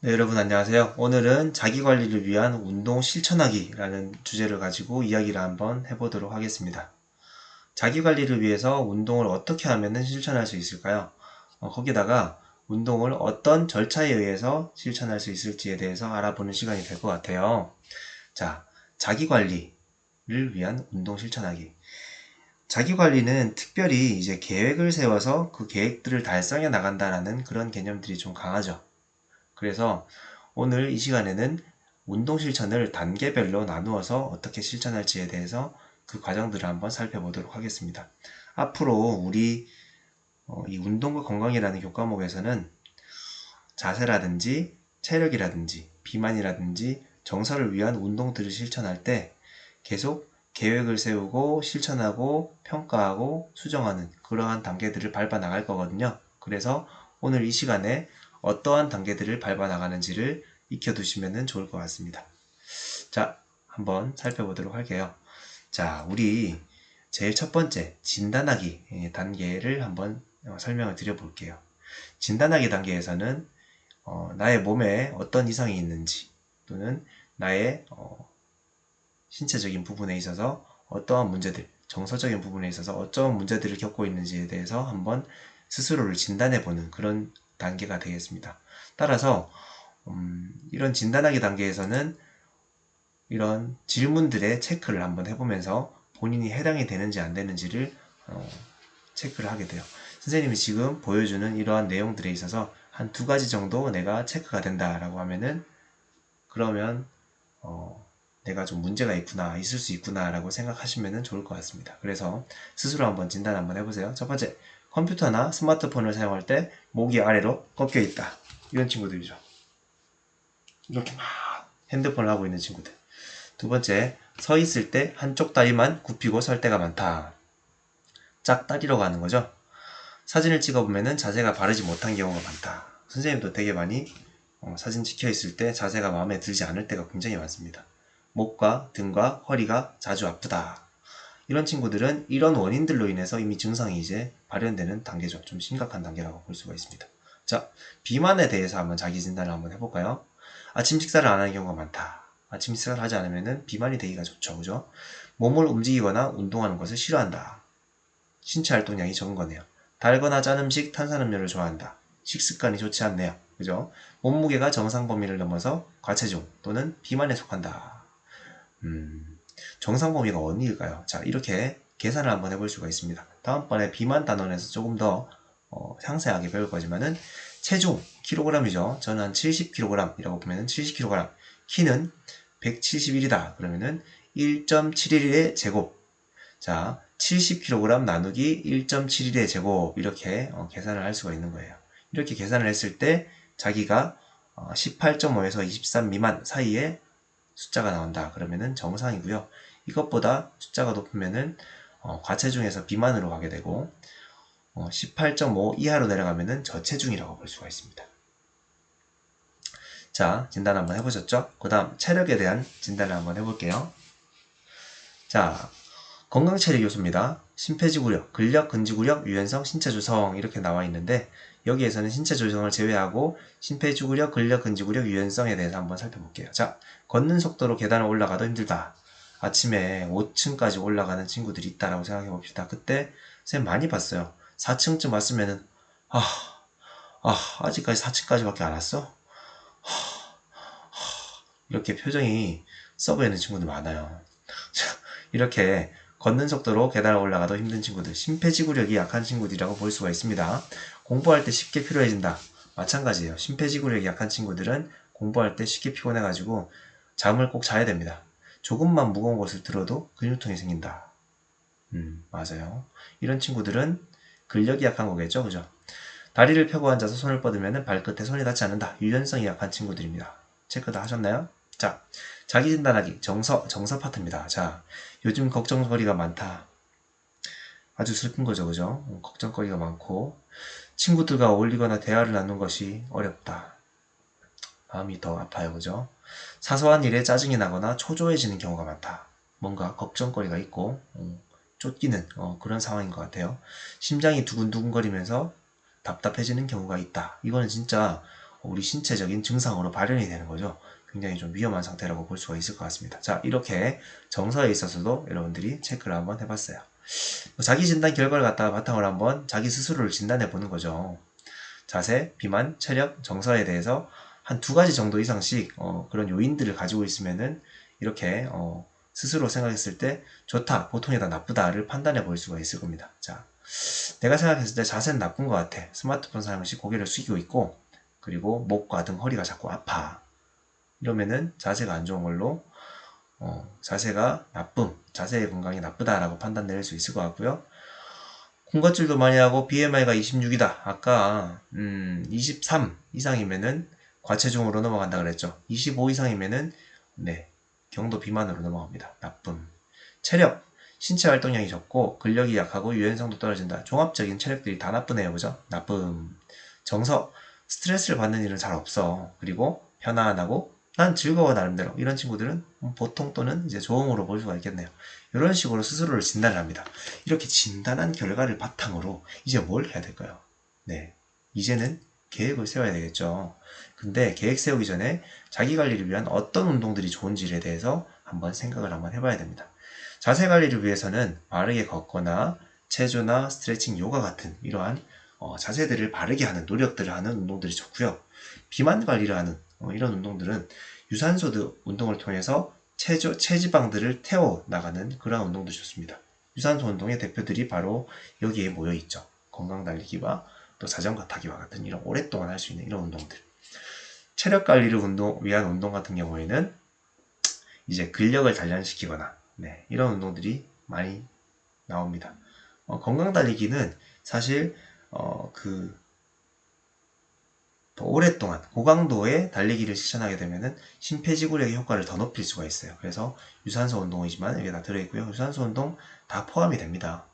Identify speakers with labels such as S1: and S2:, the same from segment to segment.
S1: 네, 여러분 안녕하세요. 오늘은 자기관리를 위한 운동 실천하기라는 주제를 가지고 이야기를 한번 해보도록 하겠습니다. 자기관리를 위해서 운동을 어떻게 하면 실천할 수 있을까요? 어, 거기다가 운동을 어떤 절차에 의해서 실천할 수 있을지에 대해서 알아보는 시간이 될 것 같아요. 자, 자기관리를 위한 운동 실천하기. 자기관리는 특별히 이제 계획을 세워서 그 계획들을 달성해 나간다라는 그런 개념들이 좀 강하죠. 그래서 오늘 이 시간에는 운동 실천을 단계별로 나누어서 어떻게 실천할지에 대해서 그 과정들을 한번 살펴보도록 하겠습니다. 앞으로 우리 어, 이 운동과 건강이라는 교과목에서는 자세라든지 체력이라든지 비만이라든지 정서를 위한 운동들을 실천할 때 계속 계획을 세우고 실천하고 평가하고 수정하는 그러한 단계들을 밟아 나갈 거거든요. 그래서 오늘 이 시간에 어떠한 단계들을 밟아 나가는지를 익혀두시면 좋을 것 같습니다. 자, 한번 살펴보도록 할게요. 자, 우리 제일 첫 번째 진단하기 단계를 한번 설명을 드려볼게요. 진단하기 단계에서는 어, 나의 몸에 어떤 이상이 있는지 또는 나의 어, 신체적인 부분에 있어서 어떠한 문제들, 정서적인 부분에 있어서 어떠한 문제들을 겪고 있는지에 대해서 한번 스스로를 진단해보는 그런 단계가 되겠습니다. 따라서 음, 이런 진단하기 단계에서는 이런 질문들의 체크를 한번 해보면서 본인이 해당이 되는지 안 되는지를 어, 체크를 하게 돼요. 선생님이 지금 보여주는 이러한 내용들에 있어서 한 두 가지 정도 내가 체크가 된다라고 하면은 그러면 어, 내가 좀 문제가 있구나 있을 수 있구나라고 생각하시면 좋을 것 같습니다. 그래서 스스로 한번 진단 한번 해보세요. 첫 번째 컴퓨터나 스마트폰을 사용할 때 목이 아래로 꺾여 있다. 이런 친구들이죠. 이렇게 막 핸드폰을 하고 있는 친구들. 두 번째, 서 있을 때 한쪽 다리만 굽히고 설 때가 많다. 짝다리로 가는 거죠. 사진을 찍어보면 자세가 바르지 못한 경우가 많다. 선생님도 되게 많이 어, 사진 찍혀 있을 때 자세가 마음에 들지 않을 때가 굉장히 많습니다. 목과 등과 허리가 자주 아프다. 이런 친구들은 이런 원인들로 인해서 이미 증상이 이제 발현되는 단계죠. 좀 심각한 단계라고 볼 수가 있습니다. 자, 비만에 대해서 한번 자기 진단을 한번 해볼까요? 아침 식사를 안 하는 경우가 많다. 아침 식사를 하지 않으면 비만이 되기가 좋죠. 그죠? 몸을 움직이거나 운동하는 것을 싫어한다. 신체 활동량이 적은 거네요. 달거나 짠 음식, 탄산음료를 좋아한다. 식습관이 좋지 않네요. 그죠? 몸무게가 정상 범위를 넘어서 과체중 또는 비만에 속한다. 음, 정상 범위가 어디일까요? 자, 이렇게 계산을 한번 해볼 수가 있습니다. 다음번에 비만 단원에서 조금 더 어, 상세하게 배울 거지만은 체중 킬로그램이죠. 저는 한 70kg이라고 보면은 70kg. 키는 171이다. 그러면은 1.71의 제곱. 자, 70kg 나누기 1.71의 제곱 이렇게 어, 계산을 할 수가 있는 거예요. 이렇게 계산을 했을 때 자기가 어, 18.5에서 23 미만 사이에 숫자가 나온다. 그러면은 정상이고요. 이것보다 숫자가 높으면은 어, 과체중에서 비만으로 가게 되고 어, 18.5 이하로 내려가면은 저체중이라고 볼 수가 있습니다. 자, 진단 한번 해보셨죠? 그 다음 체력에 대한 진단을 한번 해볼게요. 자, 건강체력 요소입니다. 심폐지구력, 근력, 근지구력, 유연성, 신체 조성 이렇게 나와 있는데 여기에서는 신체조성을 제외하고 심폐지구력, 근력, 근지구력, 유연성에 대해서 한번 살펴볼게요. 자, 걷는 속도로 계단을 올라가도 힘들다. 아침에 5층까지 올라가는 친구들이 있다라고 생각해 봅시다. 그때 쌤 많이 봤어요. 4층쯤 왔으면은 아, 아 아직까지 4층까지밖에 안 왔어? 아, 아, 이렇게 표정이 써 보이는 친구들 많아요. 이렇게 걷는 속도로 계단을 올라가도 힘든 친구들, 심폐지구력이 약한 친구들이라고 볼 수가 있습니다. 공부할 때 쉽게 필요해진다. 마찬가지예요. 심폐지구력이 약한 친구들은 공부할 때 쉽게 피곤해가지고 잠을 꼭 자야 됩니다. 조금만 무거운 것을 들어도 근육통이 생긴다. 음, 맞아요. 이런 친구들은 근력이 약한 거겠죠, 그죠? 다리를 펴고 앉아서 손을 뻗으면 발끝에 손이 닿지 않는다. 유연성이 약한 친구들입니다. 체크 다 하셨나요? 자, 자기 진단하기 정서 정서 파트입니다. 자, 요즘 걱정거리가 많다. 아주 슬픈 거죠, 그죠? 음, 걱정거리가 많고 친구들과 어울리거나 대화를 나누는 것이 어렵다. 마음이 더 아파요, 그죠? 사소한 일에 짜증이 나거나 초조해지는 경우가 많다. 뭔가 걱정거리가 있고 음, 쫓기는 어, 그런 상황인 것 같아요. 심장이 두근두근거리면서 답답해지는 경우가 있다. 이거는 진짜 우리 신체적인 증상으로 발현이 되는 거죠. 굉장히 좀 위험한 상태라고 볼 수가 있을 것 같습니다. 자, 이렇게 정서에 있어서도 여러분들이 체크를 한번 해봤어요. 자기 진단 결과를 갖다가 바탕으로 한번 자기 스스로를 진단해 보는 거죠. 자세, 비만, 체력, 정서에 대해서 한 두 가지 정도 이상씩 어, 그런 요인들을 가지고 있으면은 이렇게 어, 스스로 생각했을 때 좋다, 보통이다, 나쁘다를 판단해 볼 수가 있을 겁니다. 자, 내가 생각했을 때 자세는 나쁜 것 같아. 스마트폰 사용 시 고개를 숙이고 있고 그리고 목과 등 허리가 자꾸 아파. 이러면은 자세가 안 좋은 걸로 어, 자세가 나쁨, 자세의 건강이 나쁘다라고 판단 내릴 수 있을 것 같고요. 군것질도 많이 하고 BMI가 26이다. 아까 음, 23 이상이면은 과체중으로 넘어간다 그랬죠. 25 이상이면은 네 경도 비만으로 넘어갑니다. 나쁨. 체력 신체 활동량이 적고 근력이 약하고 유연성도 떨어진다. 종합적인 체력들이 다 나쁘네요, 그죠? 나쁨. 정서 스트레스를 받는 일은 잘 없어. 그리고 편안하고 난 즐거워 나름대로 이런 친구들은 보통 또는 이제 조음으로 볼 수가 있겠네요. 이런 식으로 스스로를 진단을 합니다. 이렇게 진단한 결과를 바탕으로 이제 뭘 해야 될까요? 네, 이제는 계획을 세워야 되겠죠. 근데 계획 세우기 전에 자기 관리를 위한 어떤 운동들이 좋은지에 대해서 한번 생각을 한번 해봐야 됩니다. 자세 관리를 위해서는 바르게 걷거나 체조나 스트레칭, 요가 같은 이러한 어, 자세들을 바르게 하는 노력들을 하는 운동들이 좋고요. 비만 관리를 하는 어, 이런 운동들은 유산소 운동을 통해서 체조, 체지방들을 태워 나가는 그런 운동도 좋습니다. 유산소 운동의 대표들이 바로 여기에 모여 있죠. 건강 달리기와 또 자전거 타기와 같은 이런 오랫동안 할 수 있는 이런 운동들. 체력 관리를 운동, 위한 운동 같은 경우에는 이제 근력을 단련시키거나 네, 이런 운동들이 많이 나옵니다. 어, 건강 달리기는 사실 어, 그더 오랫동안 고강도의 달리기를 실천하게 되면 심폐지구력의 효과를 더 높일 수가 있어요. 그래서 유산소 운동이지만 여기에 다 들어있고요. 유산소 운동 다 포함이 됩니다.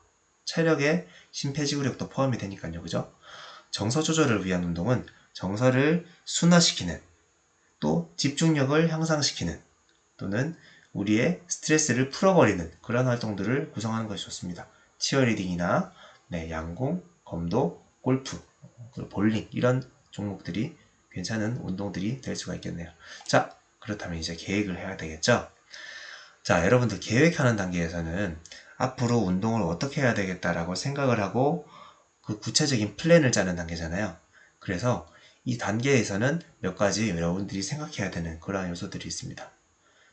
S1: 체력에 심폐지구력도 포함이 되니까요. 그죠? 정서 조절을 위한 운동은 정서를 순화시키는 또 집중력을 향상시키는 또는 우리의 스트레스를 풀어버리는 그런 활동들을 구성하는 것이 좋습니다. 치어리딩이나 네, 양궁, 검도, 골프, 볼링 이런 종목들이 괜찮은 운동들이 될 수가 있겠네요. 자, 그렇다면 이제 계획을 해야 되겠죠? 자, 여러분들 계획하는 단계에서는 앞으로 운동을 어떻게 해야 되겠다라고 생각을 하고 그 구체적인 플랜을 짜는 단계잖아요. 그래서 이 단계에서는 몇 가지 여러분들이 생각해야 되는 그러한 요소들이 있습니다.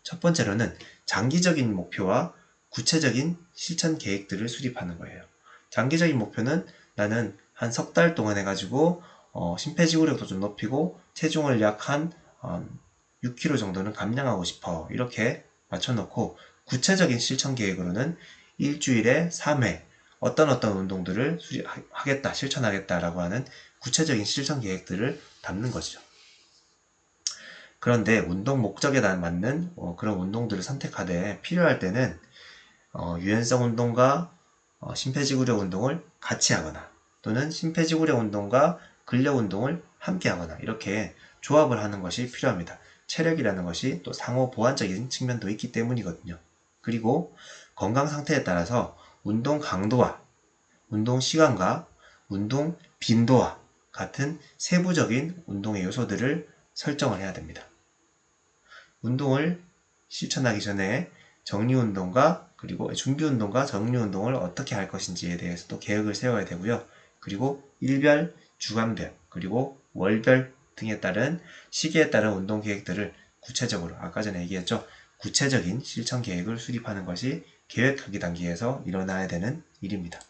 S1: 첫 번째로는 장기적인 목표와 구체적인 실천 계획들을 수립하는 거예요. 장기적인 목표는 나는 한 석 달 동안 해가지고 어, 심폐지구력도 좀 높이고 체중을 약 한 6kg 어, 정도는 감량하고 싶어 이렇게 맞춰놓고 구체적인 실천 계획으로는 일주일에 3회 어떤 어떤 운동들을 하겠다 실천하겠다라고 하는 구체적인 실천 계획들을 담는 것이죠. 그런데 운동 목적에 맞는 어, 그런 운동들을 선택하되 필요할 때는 어, 유연성 운동과 어, 심폐지구력 운동을 같이 하거나 또는 심폐지구력 운동과 근력 운동을 함께 하거나 이렇게 조합을 하는 것이 필요합니다. 체력이라는 것이 또 상호 보완적인 측면도 있기 때문이거든요. 그리고 건강 상태에 따라서 운동 강도와 운동 시간과 운동 빈도와 같은 세부적인 운동의 요소들을 설정을 해야 됩니다. 운동을 실천하기 전에 정리 운동과 그리고 준비 운동과 정리 운동을 어떻게 할 것인지에 대해서도 계획을 세워야 되고요. 그리고 일별 주간별, 그리고 월별 등에 따른 시기에 따른 운동 계획들을 구체적으로 아까 전에 얘기했죠. 구체적인 실천 계획을 수립하는 것이 계획하기 단계에서 일어나야 되는 일입니다.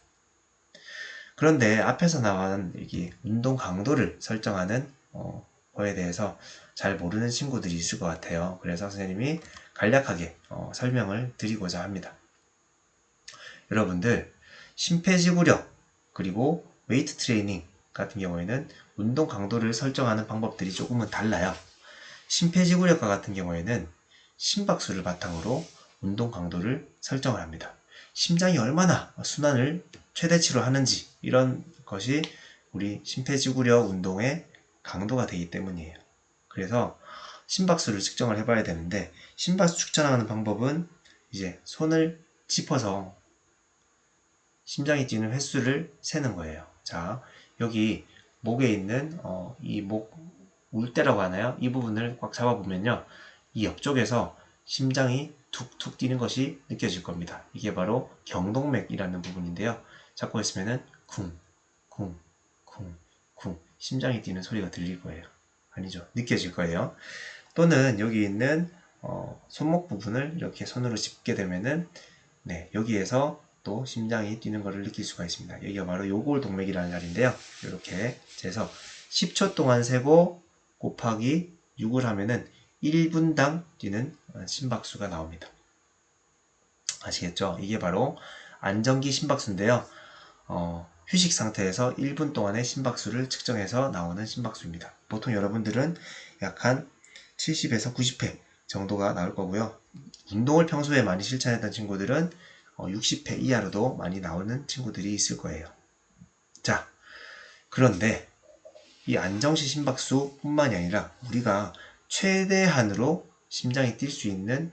S1: 그런데 앞에서 나온 이 운동 강도를 설정하는 어, 거에 대해서 잘 모르는 친구들이 있을 것 같아요. 그래서 선생님이 간략하게 어, 설명을 드리고자 합니다. 여러분들 심폐지구력 그리고 웨이트 트레이닝 같은 경우에는 운동 강도를 설정하는 방법들이 조금은 달라요. 심폐지구력과 같은 경우에는 심박수를 바탕으로 운동 강도를 설정을 합니다. 심장이 얼마나 순환을 최대치로 하는지 이런 것이 우리 심폐지구력 운동의 강도가 되기 때문이에요. 그래서 심박수를 측정을 해봐야 되는데 심박수 측정하는 방법은 이제 손을 짚어서 심장이 뛰는 횟수를 세는 거예요. 자, 여기 목에 있는 어, 이목 울대라고 하나요? 이 부분을 꽉 잡아보면요. 이 옆쪽에서 심장이 툭툭 뛰는 것이 느껴질 겁니다. 이게 바로 경동맥이라는 부분인데요. 잡고 있으면은 쿵, 쿵, 쿵, 쿵 심장이 뛰는 소리가 들릴 거예요. 아니죠. 느껴질 거예요. 또는 여기 있는 어, 손목 부분을 이렇게 손으로 짚게 되면은 네, 여기에서 또 심장이 뛰는 것을 느낄 수가 있습니다. 여기가 바로 요골 동맥이라는 자리인데요. 이렇게 재서 10초 동안 세고 곱하기 6을 하면은 1분당 뛰는 심박수가 나옵니다. 아시겠죠? 이게 바로 안정기 심박수인데요. 어, 휴식 상태에서 1분 동안의 심박수를 측정해서 나오는 심박수입니다. 보통 여러분들은 약 한 70에서 90회 정도가 나올 거고요. 운동을 평소에 많이 실천했던 친구들은 60회 어, 이하로도 많이 나오는 친구들이 있을 거예요. 자, 그런데 이 안정시 심박수 뿐만이 아니라 우리가 최대한으로 심장이 뛸 수 있는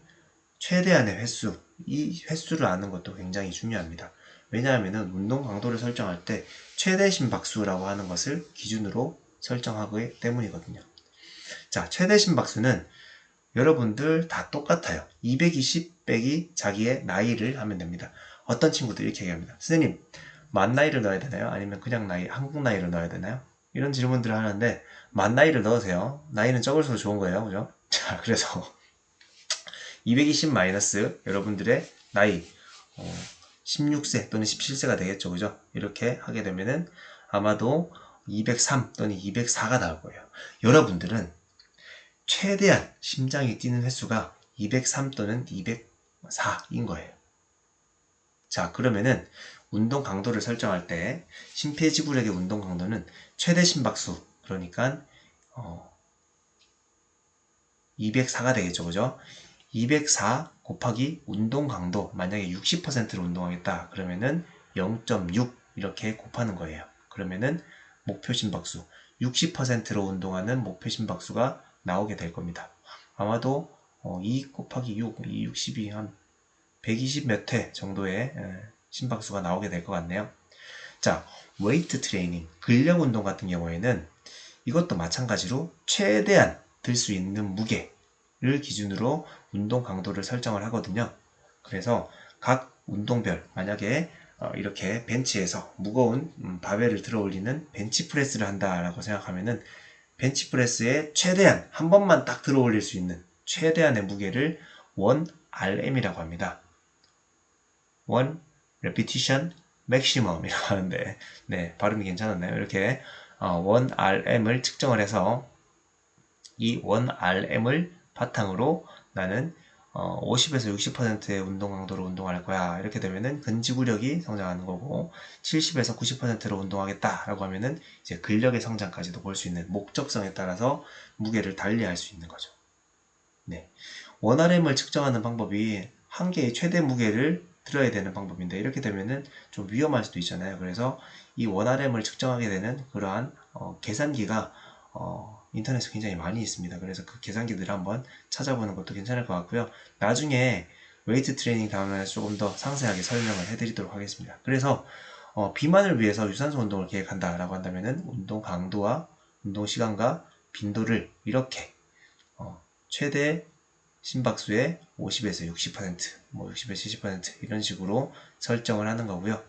S1: 최대한의 횟수, 이 횟수를 아는 것도 굉장히 중요합니다. 왜냐하면 운동 강도를 설정할 때 최대 심박수라고 하는 것을 기준으로 설정하기 때문이거든요. 자, 최대 심박수는 여러분들 다 똑같아요. 220 빼기 자기의 나이를 하면 됩니다. 어떤 친구들이 이렇게 얘기합니다. 선생님, 만 나이를 넣어야 되나요? 아니면 그냥 나이, 한국 나이를 넣어야 되나요? 이런 질문들을 하는데 만 나이를 넣으세요. 나이는 적을수록 좋은 거예요. 그죠? 자, 그래서 220 마이너스 여러분들의 나이 어, 16세 또는 17세가 되겠죠. 그죠? 이렇게 하게 되면은 아마도 203 또는 204가 나올 거예요. 여러분들은 최대한 심장이 뛰는 횟수가 203 또는 204인 거예요. 자, 그러면은 운동 강도를 설정할 때 심폐지구력의 운동 강도는 최대 심박수 그러니까 어, 204가 되겠죠. 그죠? 204 곱하기 운동 강도 만약에 60%로 운동하겠다 그러면은 0.6 이렇게 곱하는 거예요. 그러면은 목표 심박수 60%로 운동하는 목표 심박수가 나오게 될 겁니다. 아마도 어, 2 곱하기 6, 2, 60이 한120 몇 회 정도의 심박수가 나오게 될 것 같네요. 자, 웨이트 트레이닝, 근력 운동 같은 경우에는 이것도 마찬가지로 최대한 들 수 있는 무게를 기준으로 운동 강도를 설정을 하거든요. 그래서 각 운동별, 만약에 어, 이렇게 벤치에서 무거운 음, 바벨을 들어 올리는 벤치 프레스를 한다라고 생각하면은 벤치 프레스에 최대한 한 번만 딱 들어 올릴 수 있는 최대한의 무게를 1RM이라고 합니다. 1 repetition maximum이라고 하는데 네 발음이 괜찮았나요? 이렇게 어, 1RM을 측정을 해서 이 1RM을 바탕으로 나는 어, 50에서 60%의 운동 강도로 운동할 거야. 이렇게 되면은 근지구력이 성장하는 거고 70에서 90%로 운동하겠다라고 하면은 이제 근력의 성장까지도 볼 수 있는 목적성에 따라서 무게를 달리할 수 있는 거죠. 네. 원RM을 측정하는 방법이 한 개의 최대 무게를 들어야 되는 방법인데 이렇게 되면은 좀 위험할 수도 있잖아요. 그래서 이 원RM을 측정하게 되는 그러한 어, 계산기가 어, 인터넷에 굉장히 많이 있습니다. 그래서 그 계산기들을 한번 찾아보는 것도 괜찮을 것 같고요. 나중에 웨이트 트레이닝 다음에 조금 더 상세하게 설명을 해드리도록 하겠습니다. 그래서 어, 비만을 위해서 유산소 운동을 계획한다라고 한다면은 운동 강도와 운동 시간과 빈도를 이렇게 어, 최대 심박수의 50에서 60%, 뭐 60에서 70% 이런 식으로 설정을 하는 거고요.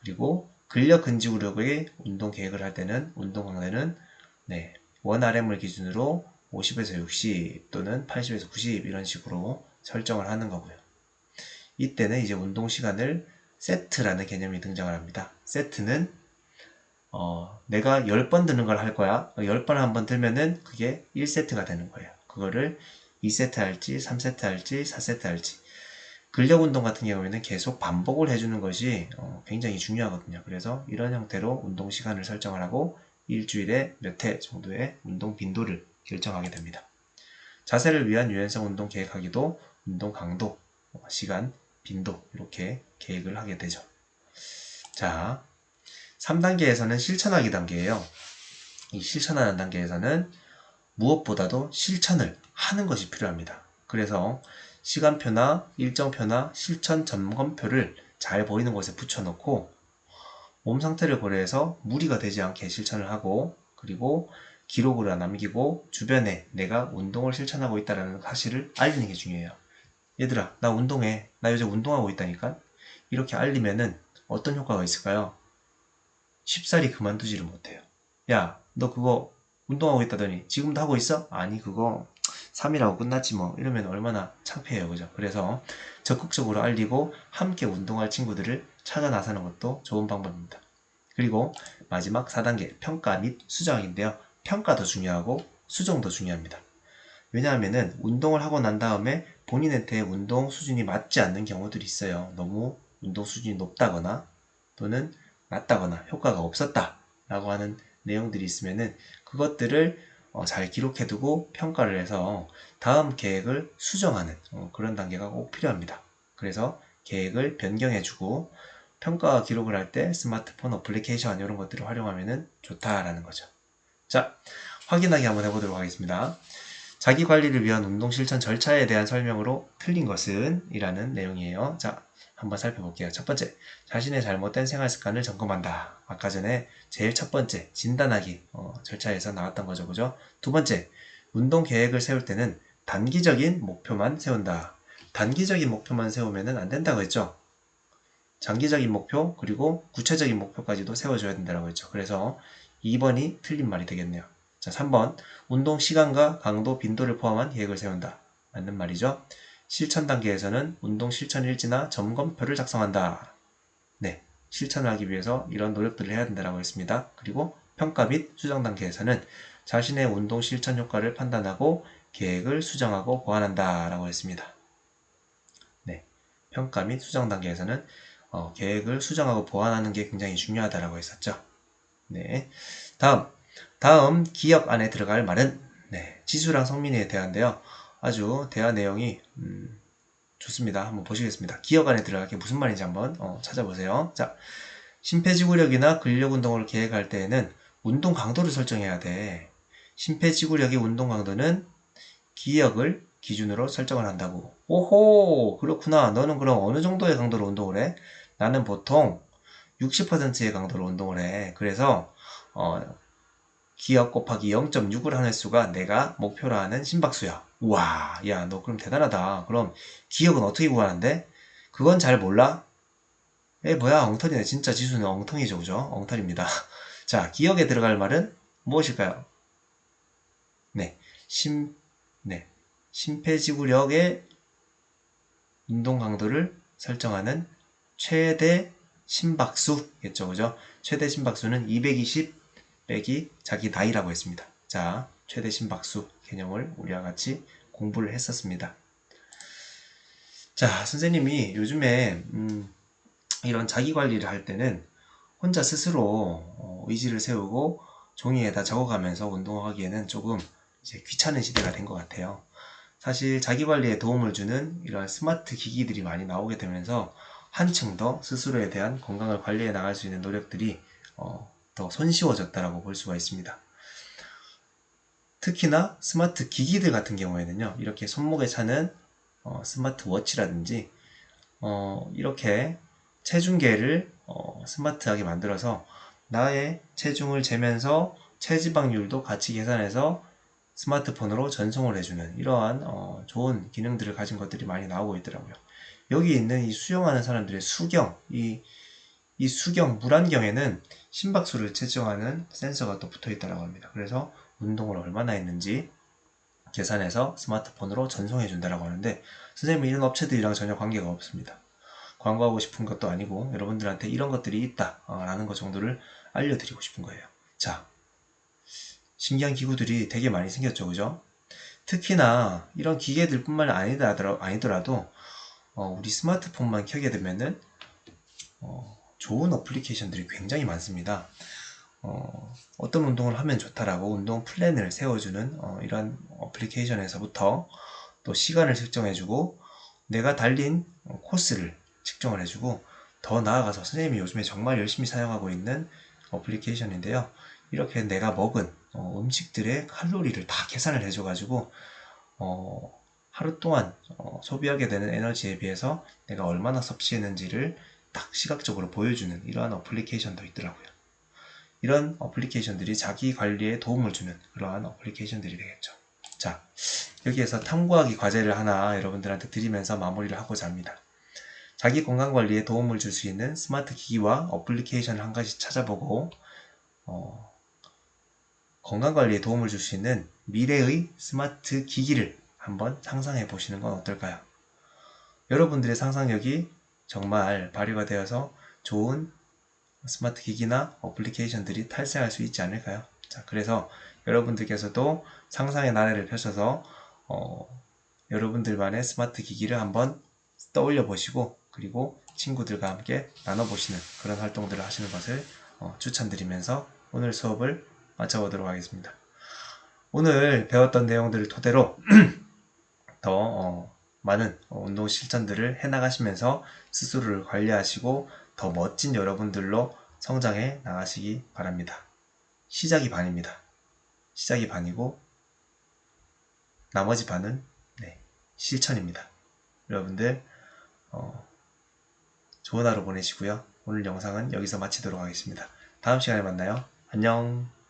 S1: 그리고 근력 근지구력의 운동 계획을 할 때는 운동 강도는 네, 원 RM을 기준으로 50에서 60 또는 80에서 90 이런 식으로 설정을 하는 거고요. 이때는 이제 운동 시간을 세트라는 개념이 등장을 합니다. 세트는 어, 내가 10번 드는 걸 할 거야. 10번 한 번 들면은 그게 1세트가 되는 거예요. 그거를 2세트 할지, 3세트 할지, 4세트 할지. 근력 운동 같은 경우에는 계속 반복을 해주는 것이 어, 굉장히 중요하거든요. 그래서 이런 형태로 운동 시간을 설정을 하고 일주일에 몇 회 정도의 운동 빈도를 결정하게 됩니다. 자세를 위한 유연성 운동 계획하기도 운동 강도, 시간, 빈도 이렇게 계획을 하게 되죠. 자, 3단계에서는 실천하기 단계예요. 이 실천하는 단계에서는 무엇보다도 실천을 하는 것이 필요합니다. 그래서 시간표나 일정표나 실천 점검표를 잘 보이는 곳에 붙여놓고 몸 상태를 고려해서 무리가 되지 않게 실천을 하고 그리고 기록으로 남기고 주변에 내가 운동을 실천하고 있다는 사실을 알리는 게 중요해요. 얘들아, 나 운동해. 나 요새 운동하고 있다니까? 이렇게 알리면은 어떤 효과가 있을까요? 쉽사리 그만두지를 못해요. 야, 너 그거 운동하고 있다더니 지금도 하고 있어? 아니, 그거 3일하고 끝났지 뭐. 이러면 얼마나 창피해요. 그죠? 그래서 적극적으로 알리고 함께 운동할 친구들을 찾아 나서는 것도 좋은 방법입니다. 그리고 마지막 4단계 평가 및 수정인데요. 평가도 중요하고 수정도 중요합니다. 왜냐하면은 운동을 하고 난 다음에 본인한테 운동 수준이 맞지 않는 경우들이 있어요. 너무 운동 수준이 높다거나 또는 낮다거나 효과가 없었다 라고 하는 내용들이 있으면은 그것들을 어, 잘 기록해두고 평가를 해서 다음 계획을 수정하는 어, 그런 단계가 꼭 필요합니다. 그래서 계획을 변경해주고 평가 기록을 할 때 스마트폰 어플리케이션 이런 것들을 활용하면 좋다라는 거죠. 자, 확인하기 한번 해보도록 하겠습니다. 자기 관리를 위한 운동 실천 절차에 대한 설명으로 틀린 것은 이라는 내용이에요. 자, 한번 살펴볼게요. 첫 번째, 자신의 잘못된 생활 습관을 점검한다. 아까 전에 제일 첫 번째, 진단하기 어, 절차에서 나왔던 거죠. 그죠? 두 번째, 운동 계획을 세울 때는 단기적인 목표만 세운다. 단기적인 목표만 세우면 안 된다고 했죠. 장기적인 목표 그리고 구체적인 목표까지도 세워줘야 된다고 했죠. 그래서 2번이 틀린 말이 되겠네요. 자, 3번 운동 시간과 강도, 빈도를 포함한 계획을 세운다. 맞는 말이죠. 실천 단계에서는 운동 실천 일지나 점검표를 작성한다. 네, 실천을 하기 위해서 이런 노력들을 해야 된다고 했습니다. 그리고 평가 및 수정 단계에서는 자신의 운동 실천 효과를 판단하고 계획을 수정하고 보완한다 라고 했습니다. 네, 평가 및 수정 단계에서는 어, 계획을 수정하고 보완하는 게 굉장히 중요하다라고 했었죠. 네, 다음 다음 기억 안에 들어갈 말은 네, 지수랑 성민이에 대한데요. 아주 대화 내용이 음, 좋습니다. 한번 보시겠습니다. 기억 안에 들어갈 게 무슨 말인지 한번 어, 찾아보세요. 자, 심폐지구력이나 근력 운동을 계획할 때에는 운동 강도를 설정해야 돼. 심폐지구력의 운동 강도는 기억을 기준으로 설정을 한다고. 오호, 그렇구나. 너는 그럼 어느 정도의 강도로 운동을 해? 나는 보통 60%의 강도로 운동을 해. 그래서 어, 기억 곱하기 0.6을 하는 수가 내가 목표로 하는 심박수야. 우와, 야, 너 그럼 대단하다. 그럼 기억은 어떻게 구하는데? 그건 잘 몰라? 에, 뭐야, 엉터리네. 진짜 지수는 엉터리죠, 그죠? 엉터리입니다. 자, 기억에 들어갈 말은 무엇일까요? 네, 심, 네, 심폐지구력의 운동 강도를 설정하는 최대 심박수겠죠, 그죠? 최대 심박수는 220 빼기 자기 나이라고 했습니다. 자, 최대 심박수 개념을 우리와 같이 공부를 했었습니다. 자, 선생님이 요즘에 음, 이런 자기 관리를 할 때는 혼자 스스로 어, 의지를 세우고 종이에다 적어가면서 운동하기에는 조금 이제 귀찮은 시대가 된 것 같아요. 사실 자기 관리에 도움을 주는 이런 스마트 기기들이 많이 나오게 되면서 한층 더 스스로에 대한 건강을 관리해 나갈 수 있는 노력들이 어, 더 손쉬워졌다라고 볼 수가 있습니다. 특히나 스마트 기기들 같은 경우에는요, 이렇게 손목에 차는 어, 스마트 워치라든지 어, 이렇게 체중계를 어, 스마트하게 만들어서 나의 체중을 재면서 체지방률도 같이 계산해서 스마트폰으로 전송을 해주는 이러한 어, 좋은 기능들을 가진 것들이 많이 나오고 있더라고요. 여기 있는 이 수영하는 사람들의 수경, 이, 이 수경, 물안경에는 심박수를 측정하는 센서가 또 붙어 있다고 합니다. 그래서 운동을 얼마나 했는지 계산해서 스마트폰으로 전송해 준다고 하는데 선생님은 이런 업체들이랑 전혀 관계가 없습니다. 광고하고 싶은 것도 아니고 여러분들한테 이런 것들이 있다라는 것 정도를 알려드리고 싶은 거예요. 자, 신기한 기구들이 되게 많이 생겼죠, 그죠? 특히나 이런 기계들 뿐만 아니더라도 어, 우리 스마트폰만 켜게 되면은 어, 좋은 어플리케이션들이 굉장히 많습니다. 어, 떤 운동을 하면 좋다라고 운동 플랜을 세워주는 어, 이런 어플리케이션에서부터 또 시간을 측정해주고 내가 달린 코스를 측정을 해주고 더 나아가서 선생님이 요즘에 정말 열심히 사용하고 있는 어플리케이션인데요. 이렇게 내가 먹은 어, 음식들의 칼로리를 다 계산을 해줘가지고 어, 하루 동안 어, 소비하게 되는 에너지에 비해서 내가 얼마나 섭취했는지를 딱 시각적으로 보여주는 이러한 어플리케이션도 있더라고요. 이런 어플리케이션들이 자기 관리에 도움을 주는 그러한 어플리케이션들이 되겠죠. 자, 여기에서 탐구하기 과제를 하나 여러분들한테 드리면서 마무리를 하고자 합니다. 자기 건강 관리에 도움을 줄 수 있는 스마트 기기와 어플리케이션을 한 가지 찾아보고 어, 건강 관리에 도움을 줄 수 있는 미래의 스마트 기기를 한번 상상해 보시는 건 어떨까요? 여러분들의 상상력이 정말 발휘가 되어서 좋은 스마트 기기나 어플리케이션들이 탄생할 수 있지 않을까요? 자, 그래서 여러분들께서도 상상의 나래를 펼쳐서 어, 여러분들만의 스마트 기기를 한번 떠올려 보시고 그리고 친구들과 함께 나눠보시는 그런 활동들을 하시는 것을 어, 추천드리면서 오늘 수업을 마쳐보도록 하겠습니다. 오늘 배웠던 내용들을 토대로 더 어, 많은 운동 실천들을 해나가시면서 스스로를 관리하시고 더 멋진 여러분들로 성장해 나가시기 바랍니다. 시작이 반입니다. 시작이 반이고 나머지 반은 네, 실천입니다. 여러분들 어, 좋은 하루 보내시고요. 오늘 영상은 여기서 마치도록 하겠습니다. 다음 시간에 만나요. 안녕.